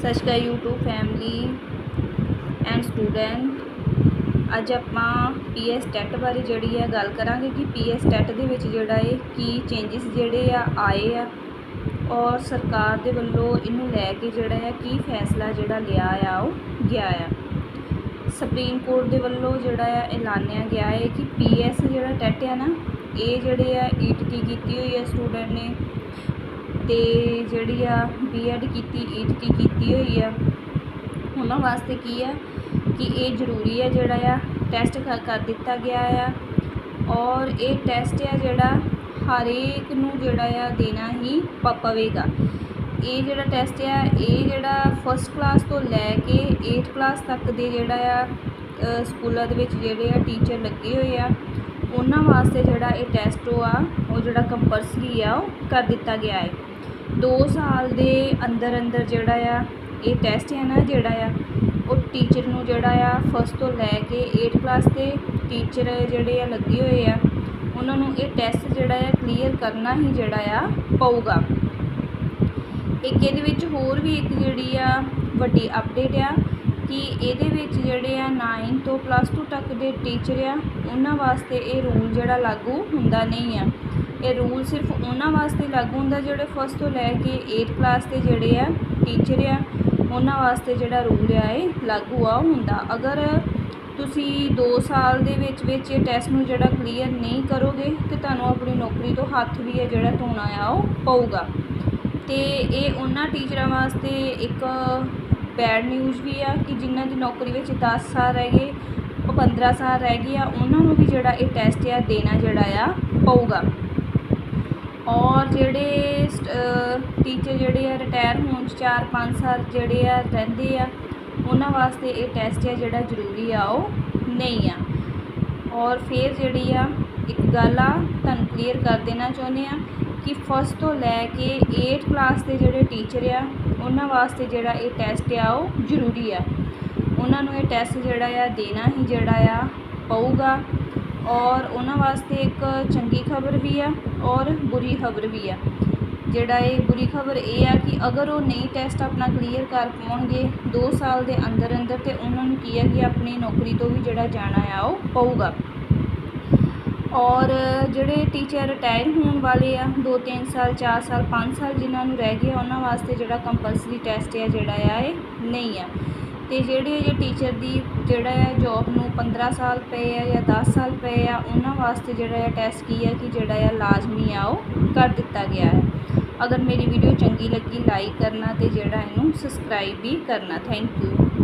ਸਤਿ ਸ਼੍ਰੀ ਅਕਾਲ YouTube ਫੈਮਿਲੀ ਐਂਡ ਸਟੂਡੈਂਟ ਅੱਜ ਆਪਾਂ ਪੀਐਸ ਟੈਟ ਬਾਰੇ ਜਿਹੜੀ ਆ ਗੱਲ ਕਰਾਂਗੇ ਕਿ ਪੀਐਸ ਟੈਟ ਦੇ ਵਿੱਚ ਜਿਹੜਾ ਹੈ ਕੀ ਚੇਂਜਸ ਜਿਹੜੇ ਆ ਆਏ ਆ ਔਰ ਸਰਕਾਰ ਦੇ ਵੱਲੋਂ ਇਹਨੂੰ ਲੈ ਕੇ ਜਿਹੜਾ ਹੈ ਕੀ ਫੈਸਲਾ ਜਿਹੜਾ ਲਿਆ ਆ ਉਹ ਗਿਆ ਆ। ਸੁਪਰੀਮ ਕੋਰਟ ਦੇ ਵੱਲੋਂ ਜਿਹੜਾ ਆ ਐਲਾਨਿਆ ਗਿਆ ਹੈ ਕਿ ਪੀਐਸ ਜਿਹੜਾ ਟੈਟ ਆ ਨਾ, ਇਹ ਜਿਹੜੇ ਆ ਈਟੀਟੀ ਕੀਤੀ ਹੋਈ ਹੈ ਸਟੂਡੈਂਟ ਨੇ ਤੇ ਜਿਹੜੀ ਆ ਬੀਐਡ ਕੀਤੀ ਈਟੀਟੀ ਕੀਤੀ ਹੋਈ ਆ, ਉਹਨਾਂ ਵਾਸਤੇ ਕੀ ਆ ਕਿ ਇਹ ਜ਼ਰੂਰੀ ਆ ਜਿਹੜਾ ਆ ਟੈਸਟ ਕਰ ਦਿੱਤਾ ਗਿਆ ਆ ਔਰ ਇਹ ਟੈਸਟ ਆ ਜਿਹੜਾ ਹਰੇਕ ਨੂੰ ਜਿਹੜਾ ਆ ਦੇਣਾ ਹੀ ਪਵੇਗਾ ਇਹ ਜਿਹੜਾ ਟੈਸਟ ਆ, ਇਹ ਜਿਹੜਾ ਫਸਟ ਕਲਾਸ ਤੋਂ ਲੈ ਕੇ 8th ਕਲਾਸ ਤੱਕ ਦੇ ਜਿਹੜਾ ਆ ਸਕੂਲਾਂ ਦੇ ਵਿੱਚ ਜਿਹੜੇ ਆ ਟੀਚਰ ਲੱਗੇ ਹੋਏ ਆ, ਉਹਨਾਂ ਵਾਸਤੇ ਜਿਹੜਾ ਇਹ ਟੈਸਟ ਉਹ ਆ, ਉਹ ਜਿਹੜਾ ਕੰਪਲਸਰੀ ਆ, ਉਹ ਕਰ ਦਿੱਤਾ ਗਿਆ ਹੈ। 2 ਸਾਲ ਦੇ ਅੰਦਰ ਅੰਦਰ ਜਿਹੜਾ ਆ, ਇਹ ਟੈਸਟ ਹੈ ਨਾ ਜਿਹੜਾ ਆ, ਉਹ ਟੀਚਰ ਨੂੰ ਜਿਹੜਾ ਆ ਫਸਟ ਤੋਂ ਲੈ ਕੇ 8th ਕਲਾਸ ਦੇ ਟੀਚਰ ਜਿਹੜੇ ਆ ਲੱਗੇ ਹੋਏ ਆ, ਉਹਨਾਂ ਨੂੰ ਇਹ ਟੈਸਟ ਜਿਹੜਾ ਆ ਕਲੀਅਰ ਕਰਨਾ ਹੀ ਜਿਹੜਾ ਆ ਪਊਗਾ। ਇੱਕ ਇਹਦੇ ਵਿੱਚ ਹੋਰ ਵੀ ਇੱਕ ਜਿਹੜੀ ਆ ਵੱਡੀ ਅਪਡੇਟ ਆ ਕਿ ਇਹਦੇ ਵਿੱਚ ਜਿਹੜੇ ਆ 9 ਤੋਂ ਪਲੱਸ 2 ਤੱਕ ਦੇ ਟੀਚਰ ਆ, ਉਹਨਾਂ ਵਾਸਤੇ ਇਹ ਰੂਲ ਜਿਹੜਾ ਲਾਗੂ ਹੁੰਦਾ ਨਹੀਂ ਆ। ਇਹ ਰੂਲ ਸਿਰਫ ਉਹਨਾਂ ਵਾਸਤੇ ਲਾਗੂ ਹੁੰਦਾ ਜਿਹੜੇ ਫਸਟ ਤੋਂ ਲੈ ਕੇ 8th ਕਲਾਸ ਦੇ ਜਿਹੜੇ ਆ ਟੀਚਰ ਆ, ਉਹਨਾਂ ਵਾਸਤੇ ਜਿਹੜਾ ਰੂਲ ਆ, ਇਹ ਲਾਗੂ ਆ ਹੁੰਦਾ। ਅਗਰ ਤੁਸੀਂ 2 ਸਾਲ ਦੇ ਵਿੱਚ ਵਿੱਚ ਇਹ ਟੈਸਟ ਨੂੰ ਜਿਹੜਾ ਕਲੀਅਰ ਨਹੀਂ ਕਰੋਗੇ, ਤੇ ਤੁਹਾਨੂੰ ਆਪਣੀ ਨੌਕਰੀ ਤੋਂ ਹੱਥ ਵੀ ਹੈ ਜਿਹੜਾ ਧੋਣਾ ਆ, ਉਹ ਪਊਗਾ। ਤੇ ਇਹ ਉਹਨਾਂ ਟੀਚਰਾਂ ਵਾਸਤੇ ਇੱਕ ਬੈਡ ਨਿਊਜ਼ ਵੀ ਆ ਕਿ ਜਿਨ੍ਹਾਂ ਦੀ ਨੌਕਰੀ ਵਿੱਚ 10 ਸਾਲ ਰਹਿ ਗਏ ਉਹ 15 ਸਾਲ ਰਹਿ ਗਏ ਆ, ਉਹਨਾਂ ਨੂੰ ਵੀ ਜਿਹੜਾ ਇਹ ਟੈਸਟ ਆ ਦੇਣਾ ਜਿਹੜਾ ਆ, ਪਊਗਾ। ਔਰ ਜਿਹੜੇ ਟੀਚਰ ਜਿਹੜੇ ਆ ਰਿਟਾਇਰ ਹੋਣ 'ਚ 4-5 ਸਾਲ ਜਿਹੜੇ ਆ ਰਹਿੰਦੇ ਆ, ਉਹਨਾਂ ਵਾਸਤੇ ਇਹ ਟੈਸਟ ਆ ਜਿਹੜਾ ਜ਼ਰੂਰੀ ਆ, ਉਹ ਨਹੀਂ ਆ। ਔਰ ਫਿਰ ਜਿਹੜੀ ਆ, ਇੱਕ ਗੱਲ ਆ, ਤੁਹਾਨੂੰ ਕਲੀਅਰ ਕਰ ਦੇਣਾ ਚਾਹੁੰਦੇ ਆ ਕਿ ਫਸਟ ਤੋਂ ਲੈ ਕੇ 8th ਕਲਾਸ ਦੇ ਜਿਹੜੇ ਟੀਚਰ ਆ, ਉਹਨਾਂ ਵਾਸਤੇ ਜਿਹੜਾ ਇਹ ਟੈਸਟ ਆ, ਉਹ ਜ਼ਰੂਰੀ ਆ। ਉਹਨਾਂ ਨੂੰ ਇਹ ਟੈਸਟ ਜਿਹੜਾ ਆ, ਦੇਣਾ ਹੀ ਜਿਹੜਾ ਆ, ਪਊਗਾ। ਔਰ ਉਹਨਾਂ ਵਾਸਤੇ ਇੱਕ ਚੰਗੀ ਖਬਰ ਵੀ ਆ ਔਰ ਬੁਰੀ ਖਬਰ ਵੀ ਆ। ਜਿਹੜਾ ਇਹ ਬੁਰੀ ਖਬਰ ਇਹ ਆ ਕਿ ਅਗਰ ਉਹ ਨਹੀਂ ਟੈਸਟ ਆਪਣਾ ਕਲੀਅਰ ਕਰ ਪਾਉਣਗੇ 2 ਸਾਲ ਦੇ ਅੰਦਰ ਅੰਦਰ ਤੇ ਉਹਨਾਂ ਨੂੰ ਕੀ ਹੈ ਕਿ ਆਪਣੀ ਨੌਕਰੀ ਤੋਂ ਵੀ ਜਿਹੜਾ ਜਾਣਾ ਆ ਉਹ ਪਊਗਾ। ਔਰ ਜਿਹੜੇ ਟੀਚਰ ਰਿਟਾਇਰ ਹੋਣ ਵਾਲੇ ਆ 2-3 ਸਾਲ 4 ਸਾਲ 5 ਸਾਲ ਜਿਨ੍ਹਾਂ ਨੂੰ ਰਹਿ ਗਏ ਉਹਨਾਂ ਵਾਸਤੇ ਜਿਹੜਾ ਕੰਪਲਸਰੀ ਟੈਸਟ ਆ ਜਿਹੜਾ ਆ, ਇਹ ਨਹੀਂ ਆ। ਅਤੇ ਜਿਹੜੇ ਜੇ ਟੀਚਰ ਦੀ ਜਿਹੜਾ ਆ ਜੋਬ ਨੂੰ 15 ਸਾਲ ਪਏ ਆ ਜਾਂ ਦਸ ਸਾਲ ਪਏ ਆ, ਉਹਨਾਂ ਵਾਸਤੇ ਜਿਹੜਾ ਆ ਟੈਸਟ ਕੀ ਆ ਕਿ ਜਿਹੜਾ ਆ ਲਾਜ਼ਮੀ ਆ ਉਹ ਕਰ ਦਿੱਤਾ ਗਿਆ ਹੈ। ਅਗਰ ਮੇਰੀ ਵੀਡੀਓ ਚੰਗੀ ਲੱਗੀ ਲਾਈਕ ਕਰਨਾ ਅਤੇ ਜਿਹੜਾ ਇਹਨੂੰ ਸਬਸਕ੍ਰਾਈਬ ਵੀ ਕਰਨਾ। Thank you